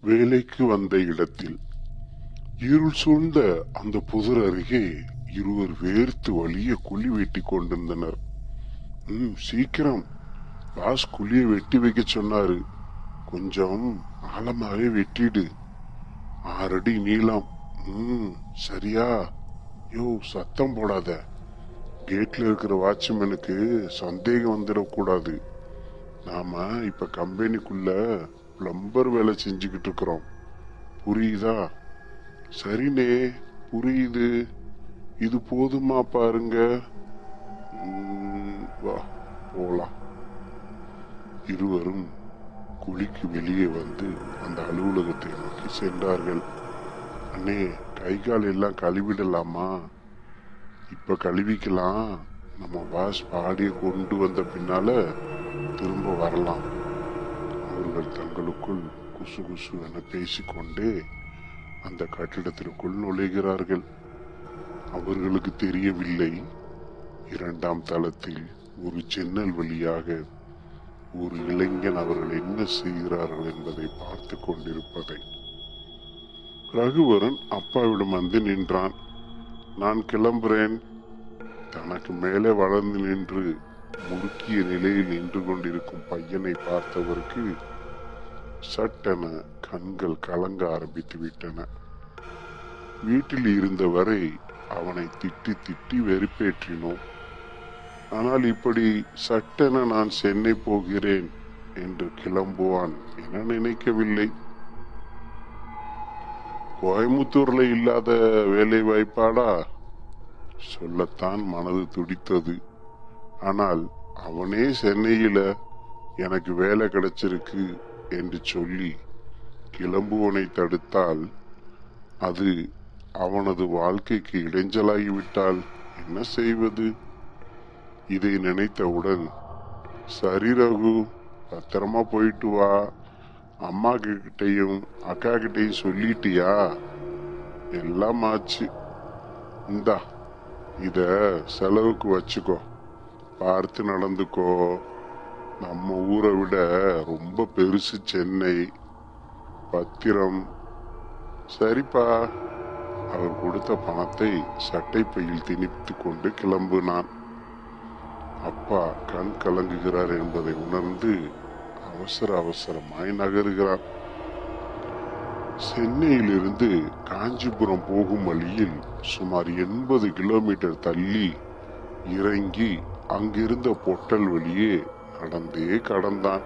வேலைக்கு வந்த இடத்தில் இருள் சூழ்ந்த அந்த புதர் அருகே இருவர் வேர்த்து வலிய குழி வெட்டி கொண்டிருந்தனர். ம் சீக்கிரம். பாஸ் குழியை வெட்டி வைக்க சொன்னாரு. கொஞ்சம் ஆழமாகவே வெட்டிடு. ஆறடி நீளம். ம் சரியா? யோ சத்தம் போடாத. கேட்ல இருக்கிற வாட்ச்மேனுக்கு சந்தேகம் வந்துடக்கூடாது. நாம இப்ப கம்பெனிக்குள்ள பிளம்பர் வேலை செஞ்சுக்கிட்டு இருக்கிறோம் புரியுதா? சரிண்ணே புரியுது. இது போதுமா பாருங்க. வா போலாம். இருவரும் குழிக்கு வெளியே வந்து அந்த அலுவலகத்தை நோக்கி சென்றார்கள். அண்ணே கை கால் எல்லாம் கழுவிடலாமா? இப்ப கழுவிக்கலாம். நம்ம பாஸ் பாடிய கொண்டு வந்த பின்னால திரும்ப வரலாம். அவர்கள் தங்களுக்குள் குசு குசு என பேசிக்கொண்டே அந்த கட்டிடத்திற்குள் நுழைகிறார்கள். அவர்களுக்கு தெரியவில்லை. இரண்டாம் தளத்தில் ஒரு ஜன்னல் வழியாக ஒரு இளைஞன் அவர்கள் என்ன செய்கிறார்கள் என்பதை பார்த்து கொண்டிருப்பதை. ரகுவரன் அப்பாவிடம் வந்து நின்றான். நான் கிளம்புறேன். தனக்கு மேலே வளர்ந்து நின்று முறுக்கிய நிலையில் நின்று கொண்டிருக்கும் பையனை பார்த்தவருக்கு சட்டென கண்கள் கலங்க ஆரம்பித்து விட்டன வீட்டில் இருந்தவரை அவனை திட்டி திட்டி வெறுப்பேற்றினோம். ஆனால் இப்படி சட்டென நான் சென்னை போகிறேன் என்று கிளம்புவான் என நினைக்கவில்லை. கோயமுத்தூர்ல இல்லாத வேலை வாய்ப்பாடா சொல்லத்தான் மனது துடித்தது. ஆனால் அவனே சென்னையில எனக்கு வேலை கிடைச்சிருக்கு. என்று சொல்லி கிளம்புவனை தடுத்தால் அது அவனது வாழ்க்கைக்கு இடைஞ்சலாகிவிட்டால் என்ன செய்வது? இதை நினைத்தவுடன் சரி ரகு பத்திரமா போயிட்டு வா. அம்மா கிட்டையும் அக்கா கிட்டையும் சொல்லிட்டியா? எல்லாம் ஆச்சு. இந்தா இத செலவுக்கு வச்சுக்கோ. பார்த்து நடந்துக்கோ. நம்ம ஊரை விட ரொம்ப பெருசு சென்னை பத்திரம். சரிப்பா. அவர் கொடுத்த பணத்தை சட்டை பையில் திணித்து கொண்டு கிளம்பினான். அப்பா கண் கலங்குகிறார் என்பதை உணர்ந்து அவசர அவசரமாய் நகருகிறார் சென்னையிலிருந்து காஞ்சிபுரம் போகும் வழியில் சுமார் எண்பது கிலோமீட்டர் தள்ளி இறங்கி அங்கிருந்த பொட்டல் வழியே கடந்தே கடந்தான்.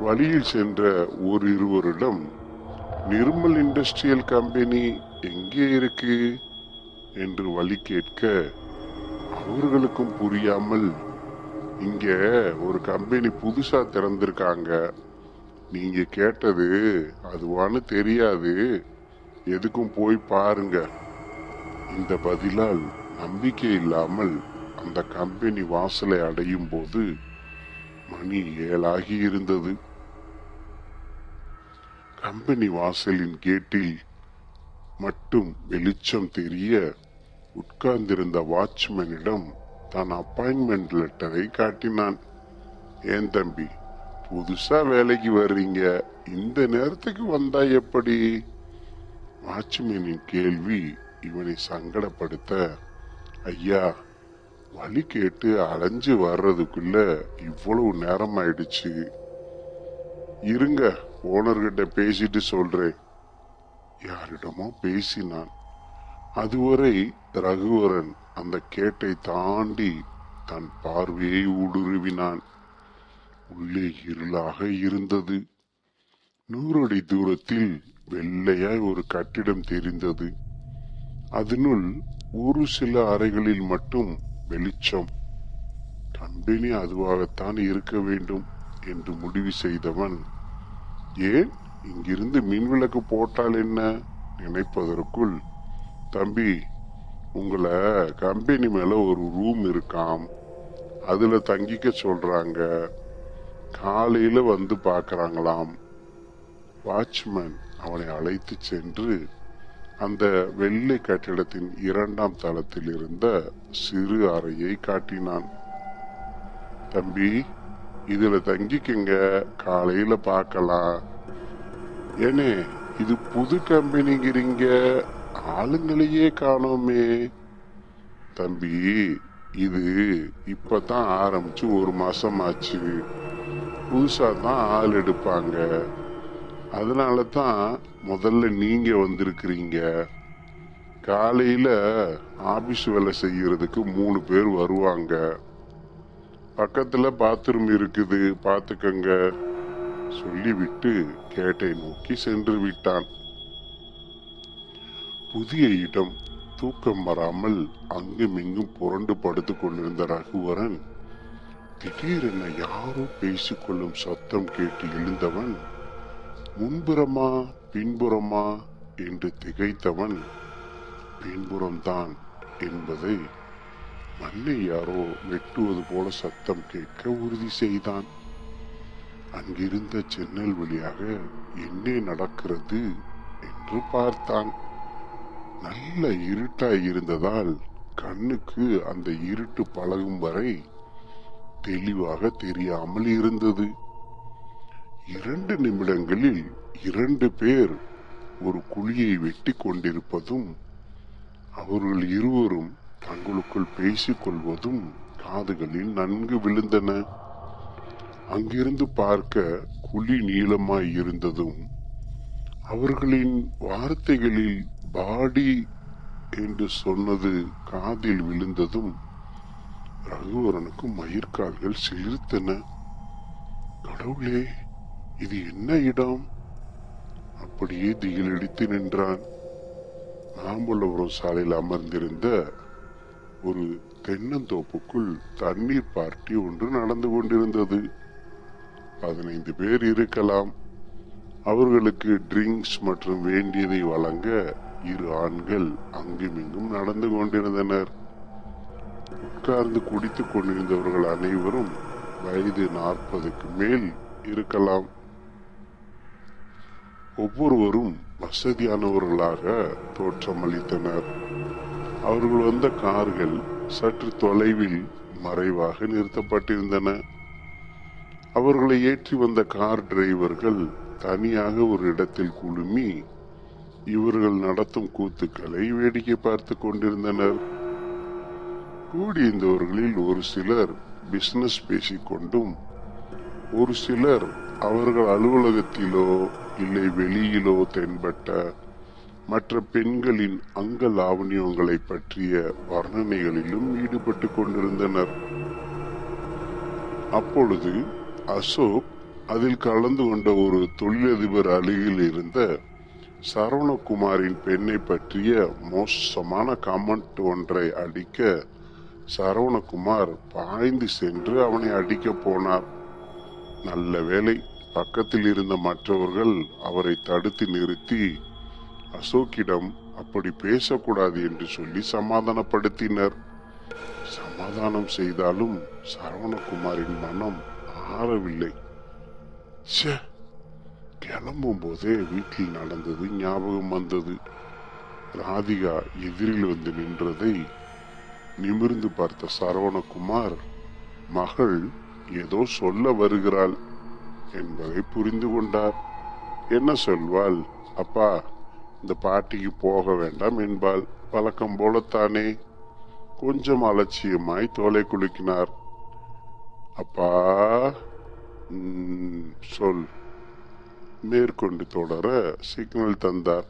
வழியில் சென்ற ஒரு இருவரிடம் நிர்மல் இண்டஸ்ட்ரியல் கம்பெனி எங்கே இருக்கு? என்று வழி கேட்க அவர்களுக்கும் புரியாமல் இங்க ஒரு கம்பெனி புதுசா திறந்திருக்காங்க. நீங்க கேட்டது அதுவான்னு தெரியாது. எதுக்கும் போய் பாருங்க. இந்த பதிலால் நம்பிக்கை இல்லாமல் அந்த கம்பெனி வாசலை அடையும் போது மணி ஏழாகி இருந்தது. கம்பெனி வாசலின் கேட்டில் மட்டும் வெளிச்சம் தெரிய உட்கார்ந்திருந்த வாட்ச்மேனிடம் தான் அப்பாயின்மெண்ட் லெட்டரை காட்டினான். ஏன் தம்பி புதுசா வேலைக்கு வர்றீங்க? இந்த நேரத்துக்கு வந்தா எப்படி? வாட்ச்மேனின் கேள்வி இவனை சங்கடப்படுத்த ஐயா வழி கேட்டு அலைஞ்சு வர்றதுக்குள்ள இவ்வளவு நேரம் ஆயிடுச்சு இருங்க ஓனர்கிட்ட பேசிட்டு சொல்றேன். யாரிடமோ பேசினான். அதுவரை ரகுவரன் அந்த கேட்டை தாண்டி தன் பார்வையை ஊடுருவினான். உள்ளே இருளாக இருந்தது. நூறடி தூரத்தில் வெள்ளையாய் ஒரு கட்டிடம் தெரிந்தது. அதனுள் ஒரு சில அறைகளில் மட்டும் வெளிச்சம். கம்பெனி அதுவாகத்தான் இருக்க வேண்டும் என்று முடிவு செய்தவன் ஏன் இங்கிருந்து மின் விளக்கு போட்டால் என்ன? நினைப்பதற்குள் தம்பி உங்களை கம்பெனி மேல ஒரு ரூம் இருக்காம். அதுல தங்கிக்க சொல்றாங்க. காலையில வந்து பார்க்கறாங்களாம். வாட்ச்மேன் அவனை அழைத்து சென்று அந்த வெள்ளை கட்டிடத்தின் இரண்டாம் தளத்தில் இருந்த சிறு அறையை காட்டினான். தம்பி இதுல தங்கிக்கங்க. காலையில பார்க்கலாம் ஏனே இது புது கம்பெனிங்கிறீங்க. ஆளுங்களையே காணோமே. தம்பி இது இப்பதான் ஆரம்பிச்சு ஒரு மாசம் ஆச்சு புதுசா தான் ஆள் எடுப்பாங்க. அதனால தான் முதல்ல நீங்க வந்திருக்கிறீங்க. காலையில ஆபீஸ் வேலை செய்யறதுக்கு மூணு பேர் வருவாங்க. பக்கத்துல பாத்ரூம் இருக்குது பாத்துக்கங்க. சொல்லிவிட்டு கேட்டை நோக்கி சென்று விட்டான். புதிய இடம் தூக்கம் வராமல் அங்கும் இங்கும் புரண்டு படுத்துக் கொண்டிருந்த ரகுவரன் திடீரென யாரோ பேசிக்கொள்ளும் சத்தம் கேட்டு எழுந்தவன் முன்புறமா பின்புறமா என்று திகைத்தவன் பின்புறம்தான் என்பதை மண்ணை யாரோ வெட்டுவது போல சத்தம் கேட்க உறுதி செய்தான். அங்கிருந்த சென்னல் வழியாக என்ன நடக்கிறது என்று பார்த்தான். நல்ல இருட்டாய் இருந்ததால் கண்ணுக்கு அந்த இருட்டு பழகும் வரை தெளிவாக தெரியாமல் இருந்தது. இரண்டு நிமிடங்களில் இரண்டு பேர் ஒரு குழியை வெட்டி கொண்டிருப்பதும் அவர்கள் இருவரும் தங்களுக்குள் பேசிக்கொள்வதும் காதுகளில் நன்கு விழுந்தன. அங்கிருந்து பார்க்க குழி நீளமாய் இருந்ததும் அவர்களின் வார்த்தைகளில் பாடி என்று சொன்னது காதில் விழுந்ததும் ரகுவரனுக்கு மயிர்கால்கள் சிலிர்த்தன. கடவுளே இது என்ன இடம்? அப்படியே திகிலடித்து நின்றான். மாம்பழபுரம் சாலையில் அமர்ந்திருந்த ஒரு தென்னந்தோப்புக்குள் தண்ணீர் பார்ட்டி ஒன்று நடந்து கொண்டிருந்தது. பதினைந்து பேர் இருக்கலாம். அவர்களுக்கு ட்ரிங்க்ஸ் மற்றும் வேண்டியதை வழங்க இரு ஆண்கள் அங்குமிங்கும் நடந்து கொண்டிருந்தனர். உட்கார்ந்து குடித்துக் கொண்டிருந்தவர்கள் அனைவரும் வயது நாற்பதுக்கு மேல் இருக்கலாம். ஒவ்வொருவரும் வசதியானவர்களாக தோற்றமளித்தனர் அவர்கள் வந்த கார்கள் சற்று தொலைவில் மறைவாக நிறுத்தப்பட்டிருந்தன. அவர்களை ஏற்றி வந்த கார் டிரைவர்கள் தனியாக ஒரு இடத்தில் குழுமி இவர்கள் நடத்தும் கூத்துக்களை வேடிக்கை பார்த்து கொண்டிருந்தனர். கூடியிருந்தவர்களில் ஒரு சிலர் பிசினஸ் பேசிக்கொண்டும் ஒரு சிலர் அவர்கள் அலுவலகத்திலோ இல்லை வெளியிலோ தென்பட்ட மற்ற பெண்களின் அங்க லாவணியங்களை பற்றிய வர்ணனைகளிலும் ஈடுபட்டு கொண்டிருந்தனர். அப்பொழுது அசோக் அதில் கலந்து கொண்ட ஒரு தொழிலதிபர் அருகில் இருந்த சரவணகுமாரின் பெண்ணை பற்றிய மோசமான கமெண்ட் ஒன்றை அடிக்க சரவணகுமார் பாய்ந்து சென்று அவனை அடிக்க போனார். நல்ல வேலை பக்கத்தில் இருந்த மற்றவர்கள் அவரை தடுத்து நிறுத்தி அசோக்கிடம் அப்படி பேசக்கூடாது என்று சொல்லி சமாதானப்படுத்தினர். சமாதானம் செய்தாலும் சரவணகுமாரின் மனம் ஆறவில்லை. ச்சே! கிளம்பும் போதே வீட்டில் நடந்தது ஞாபகம் வந்தது. ராதிகா எதிரில் வந்து நின்றதை நிமிர்ந்து பார்த்த சரவணகுமார் மகள் ஏதோ சொல்ல வருகிறாள். என்பதை புரிந்து கொண்டார். என்ன சொல்வாள்? அப்பா இந்த பாட்டிக்கு போக வேண்டாம் என்பாள். வழக்கம் போலத்தானே. கொஞ்சம் அலட்சியமாய் தோலை குலுக்கினார். அப்பா சொல். மேற்கொண்டு தொடர சிக்னல் தந்தார்.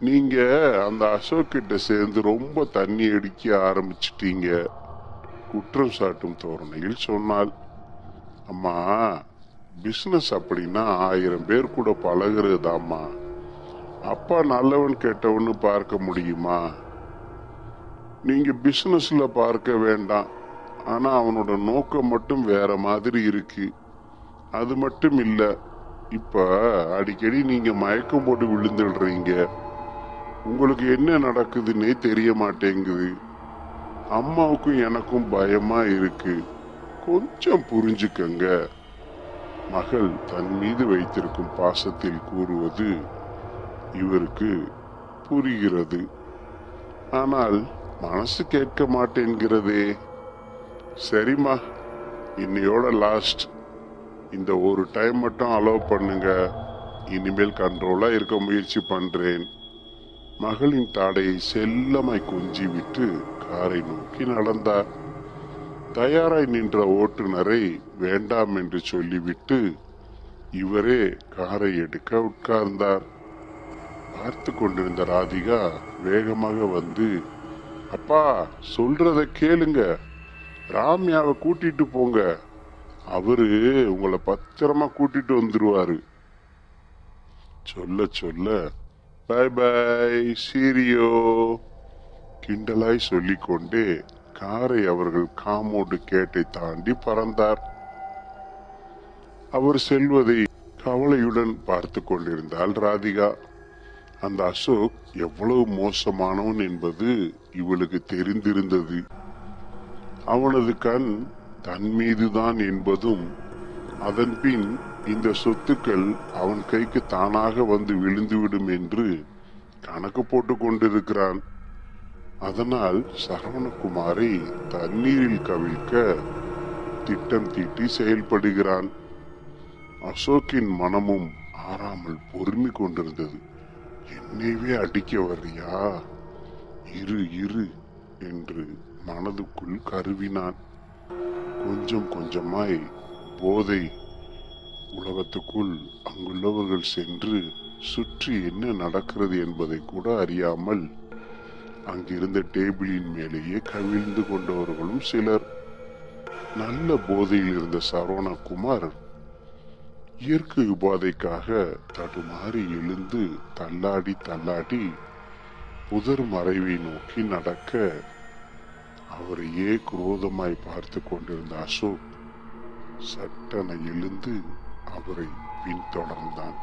நீங்க அந்த அசோக் கிட்ட சேர்ந்து ரொம்ப தண்ணி அடிக்க ஆரம்பிச்சிட்டீங்க. குற்றம் சாட்டும் தோரணையில் சொன்னாள். அம்மா பிஸ்னஸ் அப்படின்னா ஆயிரம் பேர் கூட பழகுறதாம்மா அப்பா நல்லவன் கெட்டவன்னு பார்க்க முடியுமா? நீங்கள் பிஸ்னஸில் பார்க்க வேண்டாம். ஆனால் அவனோட நோக்கம் மட்டும் வேற மாதிரி இருக்கு. அது மட்டும் இல்லை இப்போ அடிக்கடி நீங்கள் மயக்கம் போட்டு விழுந்துடுறீங்க. உங்களுக்கு என்ன நடக்குதுன்னே தெரிய மாட்டேங்குது. அம்மாவுக்கும் எனக்கும் பயமாக இருக்கு. கொஞ்சம் புரிஞ்சுக்கங்க. மகள் தன் மீது வைத்திருக்கும் பாசத்தில் கூறுவது இவருக்கு புரிகிறது. ஆனால் மனசு கேட்க மாட்டேங்கிறதே சரிம்மா இன்னையோட லாஸ்ட் இந்த ஒரு டைம் மட்டும் அலோவ் பண்ணுங்க. இனிமேல் கண்ட்ரோலாக இருக்க முயற்சி பண்ணுறேன் மகளின் தாடையை செல்லமாய் குஞ்சி விட்டு காரை நோக்கி நடந்தார். தயாராய் நின்ற ஓட்டுநரை வேண்டாம் என்று சொல்லிவிட்டு இவரே காரை எடுக்க உட்கார்ந்தார். பார்த்து கொண்டிருந்த ராதிகா வேகமாக வந்து அப்பா சொல்றத கேளுங்க. ராம்யாவை கூட்டிட்டு போங்க. அவரு உங்களை பத்திரமா கூட்டிட்டு வந்துருவாரு. சொல்ல சொல்ல பை பை சீரியோ கிண்டலாய் சொல்லிக்கொண்டே காரை அவர்கள் காமோடு கேட்டை தாண்டி பறந்தார். அவர் செல்வதை கவலையுடன் பார்த்து கொண்டிருந்தாள் ராதிகா. அந்த அசோக் எவ்வளவு மோசமானவன் என்பது இவளுக்கு தெரிந்திருந்தது. அவனது கண் தன் மீதுதான் என்பதும் அதன் பின் இந்த சொத்துக்கள் அவன் கைக்கு தானாக வந்து விழுந்துவிடும் என்று கணக்கு போட்டு கொண்டிருக்கிறான். அதனால் சரவணகுமாரை தண்ணீரில் கவிழ்க்க திட்டம் தீட்டி செயல்படுகிறான். அசோக்கின் மனமும் ஆறாமல் பொறுமை கொண்டிருந்தது. என்னைவே அடிக்க வர்றியா? இரு இரு என்று மனதுக்குள் கருவினான். கொஞ்சம் கொஞ்சமாய் போதை உலகத்துக்குள் அங்குள்ளவர்கள் சென்று சுற்றி என்ன நடக்கிறது என்பதை கூட அறியாமல் அங்கிருந்த டேபிளின் மேலேயே கவிழ்ந்து கொண்டவர்களும் சிலர். நல்ல போதையில் இருந்த சரவணகுமார் இயற்கை உபாதைக்காக தடுமாறி எழுந்து தள்ளாடி தள்ளாடி புதர் மறைவை நோக்கி நடக்க அவரையே குரோதமாய் பார்த்து கொண்டிருந்த அசோக் சட்டென எழுந்து அவரை பின்தொடர்ந்தான்.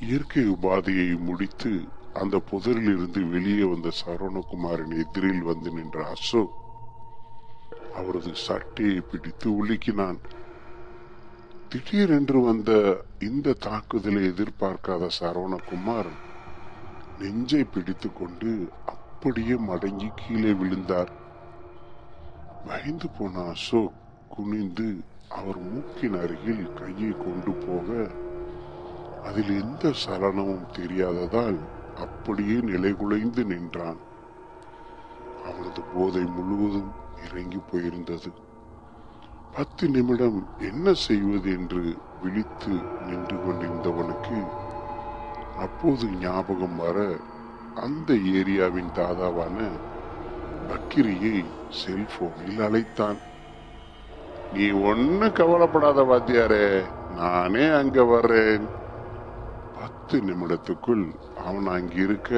இயற்கை உபாதையை முடித்து அந்த புதரில் இருந்து வெளியே வந்த சரவணகுமாரின் எதிரில் வந்து நின்ற அசோக் அவரது சட்டையை பிடித்து உலுக்கினான். திடீரென்று வந்த இந்த தாக்குதலை எதிர்பார்க்காத சரவணகுமார் நெஞ்சை பிடித்து கொண்டு அப்படியே மடங்கி கீழே விழுந்தார். பயந்து போன அசோக் குனிந்து அவர் மூக்கின் அருகில் கையை கொண்டு போக அதில் எந்த சலனமும் தெரியாததால் அப்படியே நிலைகுலைந்து நின்றான். அவனது போதை முழுவதும் இறங்கி போயிருந்தது. பத்து நிமிடம் என்ன செய்வது என்று விழித்து நின்று கொண்டிருந்தவனுக்கு அப்போது ஞாபகம் வர அந்த ஏரியாவின் தாதாவான பக்கிரியை செல்போனில் அழைத்தான். நீ ஒண்ணு கவலைப்படாத வாத்தியாரே நானே அங்க வர்றேன். பத்து நிமிடத்துக்குள் அவன் அங்கிருக்க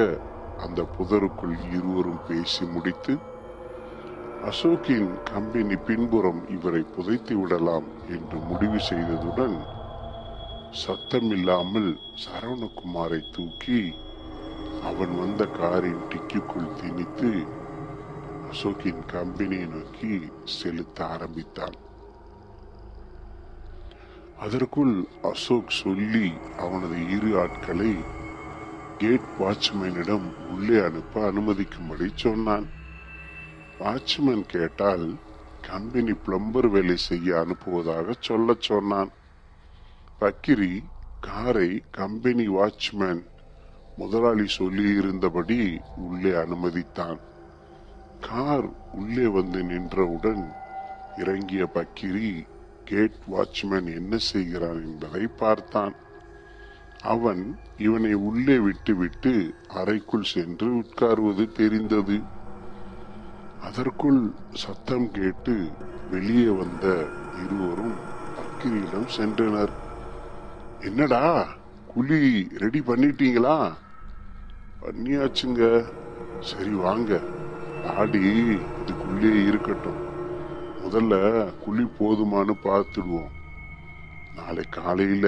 அந்த புதருக்குள் இருவரும் பேசி முடித்து அசோக்கின் கம்பெனி பின்புறம் இவரை புதைத்து விடலாம் என்று முடிவு செய்ததுடன் சத்தமில்லாமல் சரவணகுமாரை தூக்கி அவன் வந்த காரின் டிக்கிக்குள் திணித்து அசோக்கின் கம்பெனியை நோக்கி செலுத்த ஆரம்பித்தான். அதற்குள் அசோக் சொல்லி அவனது இரு ஆட்களை கேட் வாட்ச்மேனிடம் உள்ளே அனுப்ப அனுமதிக்கும்படி சொன்னான். வாட்ச்மேன் கேட்டால் கம்பெனி பிளம்பர் வேலை செய்ய அனுப்புவதாக சொல்ல சொன்னான். பக்கிரி காரை கம்பெனி வாட்ச்மேன் முதலாளி சொல்லியிருந்தபடி உள்ளே அனுமதித்தான். கார் உள்ளே வந்து நின்றவுடன் இறங்கிய பக்கிரி கேட் வாட்ச்மேன் என்ன செய்கிறான் என்பதை பார்த்தான். அவன் இவனை உள்ளே விட்டுவிட்டு அறைக்குள் சென்று உட்காருவது தெரிந்தது. அதற்குள் சத்தம் கேட்டு வெளியே வந்த இருவரும் அக்கிரியிடம் சென்றனர். என்னடா குழி ரெடி பண்ணிட்டீங்களா? பண்ணியாச்சுங்க. சரி வாங்க. ஆடி இதுக்குள்ளே இருக்கட்டும். முதல்ல குழி போதுமான்னு பார்த்துடுவோம். நாளை காலையில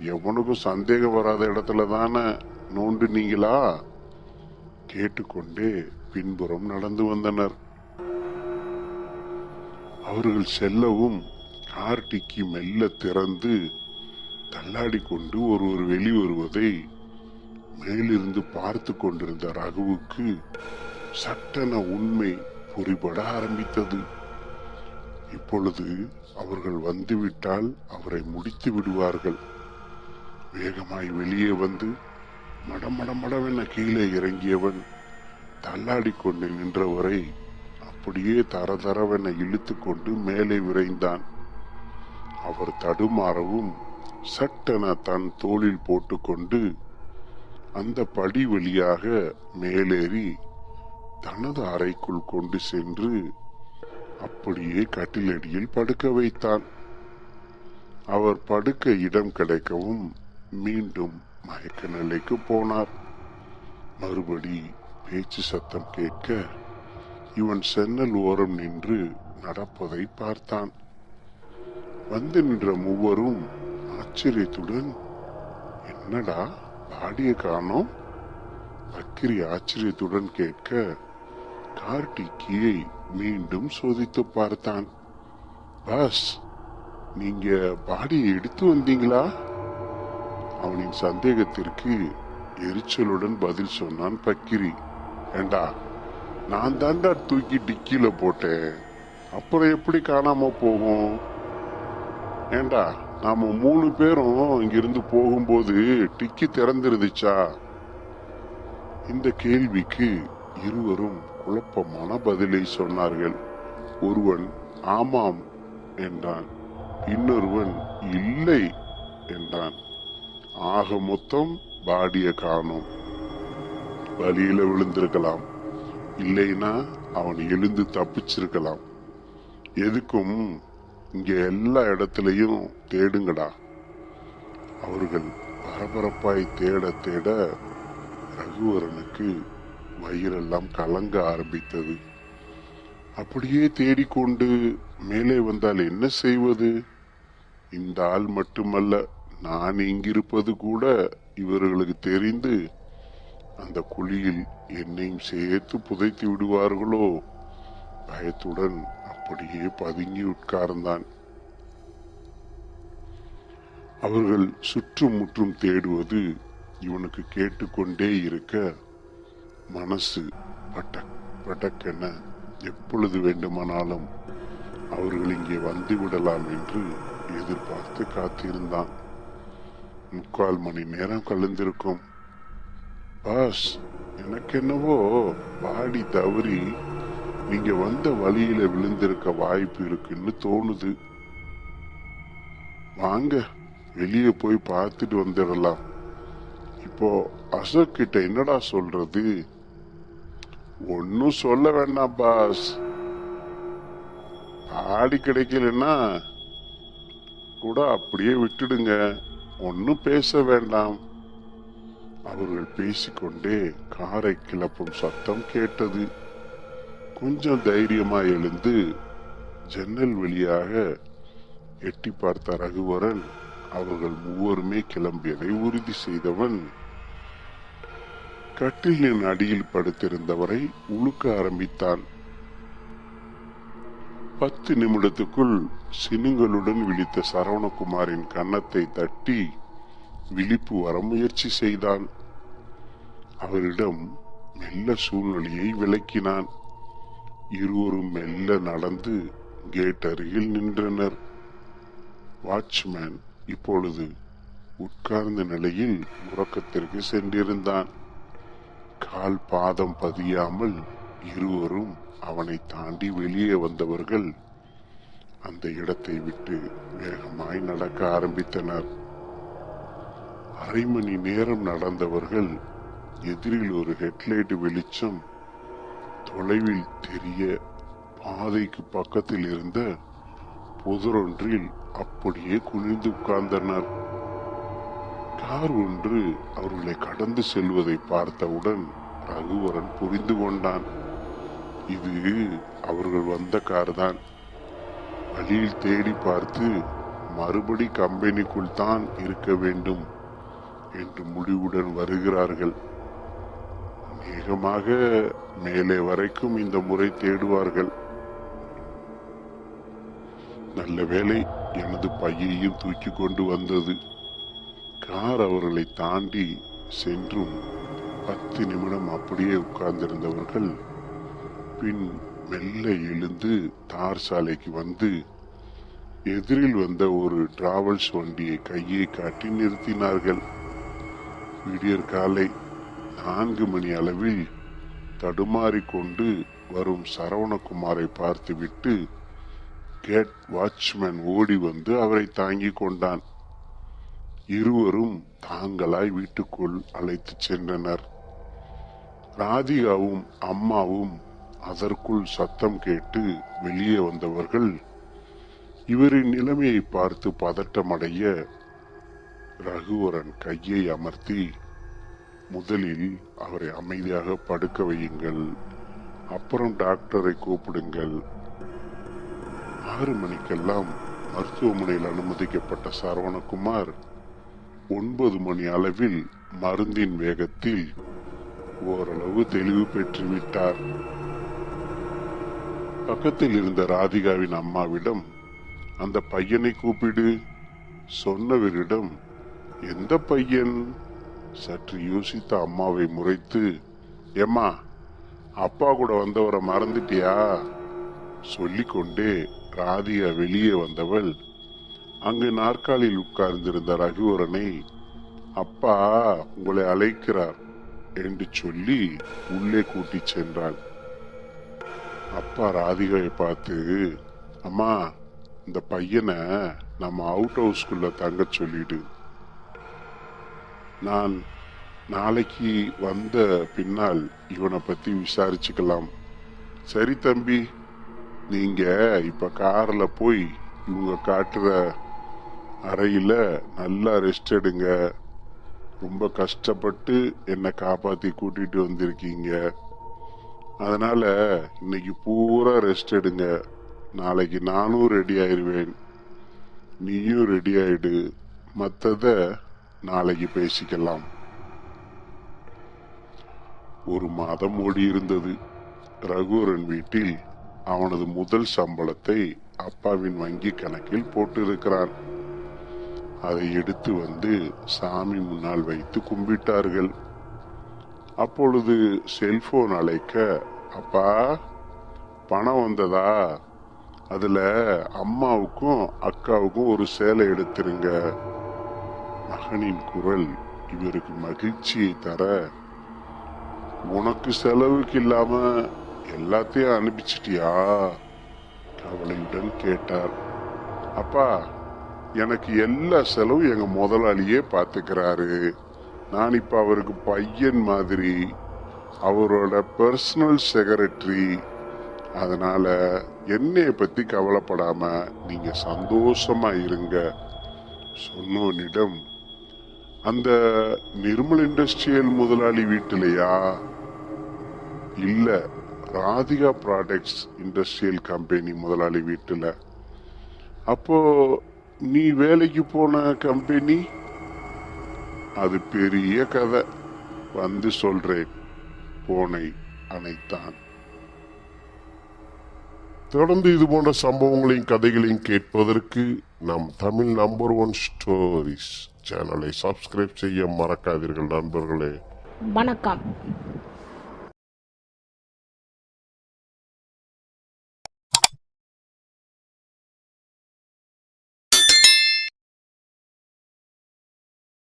எவனுக்கும் சந்தேகம் வராத இடத்துல தானே நோண்டுனீங்களா? கேட்டுக்கொண்டே பின்புறம் நடந்து வந்தனர். அவர்கள் செல்லவும் கார் டிக்கி மெல்ல திறந்து தள்ளாடி கொண்டு ஒருவர் வெளிவருவதை மேலிருந்து பார்த்து கொண்டிருந்த ரகுவுக்கு சட்டன உண்மை புரிபட ஆரம்பித்தது. இப்பொழுது அவர்கள் வந்துவிட்டால் அவரை முடித்து விடுவார்கள். வேகமாய் வெளியே வந்து மடமடமடவென கீழே இறங்கியவன் தள்ளாடி கொண்டு நின்றவரை அப்படியே தரதரவென இழுத்து கொண்டு மேலே விரைந்தான். அவர் தடுமாறவும் சட்டென தன் தோளில் போட்டுக்கொண்டு அந்த படி வழியாக மேலேறி தனது அறைக்குள் கொண்டு சென்று அப்படியே கட்டிலடியில் படுக்க வைத்தான். அவர் படுக்க இடம் கிடைக்கவும் மீண்டும் மயக்க நிலைக்கு போனார். மறுபடி பேச்சு சத்தம் கேட்க இவன் சென்னல் ஓரம் நின்று நடப்பதை பார்த்தான். வந்து நின்ற மூவரும் ஆச்சரியத்துடன் என்னடா பாடிய காணோம்? பக்கிரி ஆச்சரியத்துடன் கேட்க கார்த்திகியை மீண்டும் சோதித்து பார்த்தான். பாஸ் நீங்க பாடியை எடுத்து வந்தீங்களா? அவனின் சந்தேகத்திற்கு எரிச்சலுடன் பதில் சொன்னான் பக்கிரி. ஏண்டா நான் தாண்டா தூக்கி டிக்கியில போட்டேன். அப்புறம் எப்படி காணாம போகும்? ஏண்டா நாம மூணு பேரும் இங்கிருந்து போகும்போது டிக்கி திறந்திருந்துச்சா? இந்த கேள்விக்கு இருவரும் குழப்பமான பதிலை சொன்னார்கள். ஒருவன் ஆமாம் என்றான். இன்னொருவன் இல்லை என்றான். ஆக மொத்தம் பாடிய காணும். வழியில விழுந்திருக்கலாம். இல்லைன்னா அவன் எழுந்து தப்பிச்சிருக்கலாம். எதுக்கும் இங்க எல்லா இடத்துலையும் தேடுங்கடா. அவர்கள் பரபரப்பாய் தேட தேட ரகுவரனுக்கு வயிறெல்லாம் கலங்க ஆரம்பித்தது. அப்படியே தேடிக்கொண்டு மேலே வந்தால் என்ன செய்வது? இந்த ஆள் மட்டுமல்ல நான் இங்கிருப்பது கூட இவர்களுக்கு தெரிந்து அந்த குழியில் என்னையும் சேர்த்து புதைத்து விடுவார்களோ? பயத்துடன் அப்படியே பதுங்கி உட்கார்ந்தான். அவர்கள் சுற்றும் முற்றும் தேடுவது இவனுக்கு கேட்டுக்கொண்டே இருக்க மனசு பட்டக் பட்டக்கென எப்பொழுது வேண்டுமானாலும் அவர்கள் இங்கே வந்து விடலாம் என்று எதிர்பார்த்து காத்திருந்தான். முக்கால் மணி நேரம் கலந்திருக்கும் பாஸ் எனக்கு என்னவோ பாடி தவறி நீங்க வந்த வழியில விழுந்திருக்க வாய்ப்பு இருக்குன்னு தோணுது. வாங்க வெளியே போய் பார்த்துட்டு வந்துடலாம். இப்போ அசோக் கிட்ட என்னடா சொல்றது? ஒன்னும் சொல்ல வேண்டாம் பாஸ். ஆடி கிடைக்கலன்னா கூட அப்படியே விட்டுடுங்க. ஒன்னும் பேச வேண்டாம். அவர்கள் பேசிக்கொண்டே காரை கிளப்பும் சத்தம் கேட்டது. கொஞ்சம் தைரியமா எழுந்து ஜன்னல் வழியாக எட்டி பார்த்த ரகுவரன் அவர்கள் மூவருமே கிளம்பியதை உறுதி செய்தவன் கட்டிலின் அடியில் படுத்திருந்தவரை உழுக்க ஆரம்பித்தான். பத்து நிமிடத்துக்குள் சினுங்களுடன் விழித்த சரவணகுமாரின் கன்னத்தை தட்டி விழிப்பு வர முயற்சி செய்தான். அவரிடம் மெல்ல சூழ்நிலையை விளக்கினான். இருவரும் மெல்ல நடந்து கேட் அருகில் நின்றனர். வாட்ச்மேன் இப்பொழுது உட்கார்ந்த நிலையில் உறக்கத்திற்கு சென்றிருந்தான். கால் பாதம் பதியாமல் இருவரும் அவனை தாண்டி வெளியே வந்தவர்கள் அந்த இடத்தை விட்டு வேகமாய் நடக்க ஆரம்பித்தனர். அரை மணி நேரம் நடந்தவர்கள் எதிரில் ஒரு ஹெட்லைட் வெளிச்சம் தொலைவில் தெரிய பாதைக்கு பக்கத்தில் இருந்த புதரொன்றில் அப்படியே குனிந்து உட்கார்ந்தனர். கார் ஒன்று அவர்களை கடந்து செல்வதை பார்த்தவுடன் ரகுவரன் புரிந்து கொண்டான். இது அவர்கள் வந்த கார் தான் வழியில் தேடி பார்த்து மறுபடி கம்பெனிக்குள் தான் இருக்க வேண்டும் என்று முடிவுடன் வருகிறார்கள். வேகமாக மேலே வரைக்கும் இந்த முறை தேடுவார்கள். நல்ல வேளை எனது பையையும் தூக்கி கொண்டு வந்தது. கார் அவர்களை தாண்டி சென்றும் பத்து நிமிடம் அப்படியே உட்கார்ந்திருந்தவர்கள் பின் மெல்ல எழுந்து தார் சாலைக்கு வந்து எதிரில் வந்த ஒரு டிராவல்ஸ் வண்டியை கையை காட்டி நிறுத்தினார்கள். விடியற் காலை நான்கு மணி அளவில் தடுமாறிக்கொண்டு வரும் சரவணகுமாரை பார்த்துவிட்டு கேட் வாட்ச்மேன் ஓடி வந்து அவரை தாங்கிக் கொண்டான். இருவரும் தாங்களாய் வீட்டுக்குள் அழைத்து சென்றனர். ராதிகாவும் அம்மாவும் அதற்குள் சத்தம் கேட்டு வெளியே வந்தவர்கள் இவரின் நிலைமையை பார்த்து பதட்டமடைய ரகுவரன் கையை அமர்த்தி முதலில் அவரை அமைதியாக படுக்க வையுங்கள் அப்புறம் டாக்டரை கூப்பிடுங்கள். ஆறு மணிக்கெல்லாம் மருத்துவமனையில் அனுமதிக்கப்பட்ட சரவணகுமார் ஒன்பது மணி அளவில் மருந்தின் வேகத்தில் ஓரளவு தெளிவு பெற்றுவிட்டார். பக்கத்தில் இருந்த ராதிகாவின் அம்மாவிடம் அந்த பையனை கூப்பிடு. சொன்னவரிடம் எந்த பையன்? சற்று யோசித்த அம்மாவை முறைத்து ஏம்மா அப்பா கூட வந்தவரை மறந்துட்டியா? சொல்லிக்கொண்டே ராதிகா வெளியே வந்தவள் அங்கு நாற்காலியில் உட்கார்ந்திருந்த ரகுவரனை அப்பா உங்களை அழைக்கிறார் என்று சொல்லி உள்ளே கூட்டி சென்றாள். அப்பா ராதிகாவை பார்த்து அம்மா இந்த பையனை நம்ம அவுட் ஹவுஸ்குள்ள தங்க சொல்லிடு. நான் நாளைக்கு வந்த பின்னால் இவனை பத்தி விசாரிச்சுக்கலாம். சரி தம்பி நீங்க இப்ப கார்ல போய் இவங்க காட்டுற அறையில் நல்லா ரெஸ்ட் எடுங்க. ரொம்ப கஷ்டப்பட்டு என்னை காப்பாற்றி கூட்டிகிட்டு வந்திருக்கீங்க. அதனால் இன்னைக்கு பூரா ரெஸ்ட் எடுங்க. நாளைக்கு நானும் ரெடி ஆயிடுவேன் நீயும் ரெடி ஆயிடு. மற்றதை நாளைக்கு பேசிக்கலாம். ஒரு மாதம் ஓடி இருந்தது. ரகுவரன் வீட்டில் அவனது முதல் சம்பளத்தை அப்பாவின் வங்கி கணக்கில் போட்டிருக்கிறான். அதை எடுத்து வந்து சாமி முன்னால் வைத்து கும்பிட்டார்கள். அப்பொழுது செல்போன் அழைக்க அப்பா பணம் வந்ததா? அதில் அம்மாவுக்கும் அக்காவுக்கும் ஒரு சேலை எடுத்துருங்க. மகனின் குரல் இவருக்கு மகிழ்ச்சியை தர உனக்கு செலவுக்கு இல்லாம எல்லாத்தையும் அனுப்பிச்சிட்டியா? கவலையுடன் கேட்டார். அப்பா எனக்கு எல்லா செலவும் எங்கள் முதலாளியே பார்த்துக்கிறாரு நான் இப்போ அவருக்கு பையன் மாதிரி அவரோட பர்சனல் செக்ரட்டரி அதனால் என்னைய பற்றி கவலைப்படாமல் நீங்கள் சந்தோஷமாக இருங்க. சொன்னோனிடம் அந்த நிர்மல் இண்டஸ்ட்ரியல் முதலாளி வீட்டிலையா? இல்லை ராதிகா ப்ராடக்ட்ஸ் இண்டஸ்ட்ரியல் கம்பெனி முதலாளி வீட்டில்? அப்போது நீ வேலைக்கு போன கம்பெனி அது பெரிய கதை. வந்து சொல்றேன் போனை அணைத்தான். தொடர்ந்து இது போன்ற சம்பவங்களையும் கதைகளையும் கேட்பதற்கு நம் தமிழ் நம்பர் ஒன் ஸ்டோரிஸ் சேனலை சப்ஸ்கிரைப் செய்ய மறக்காதீர்கள் நண்பர்களே. வணக்கம்.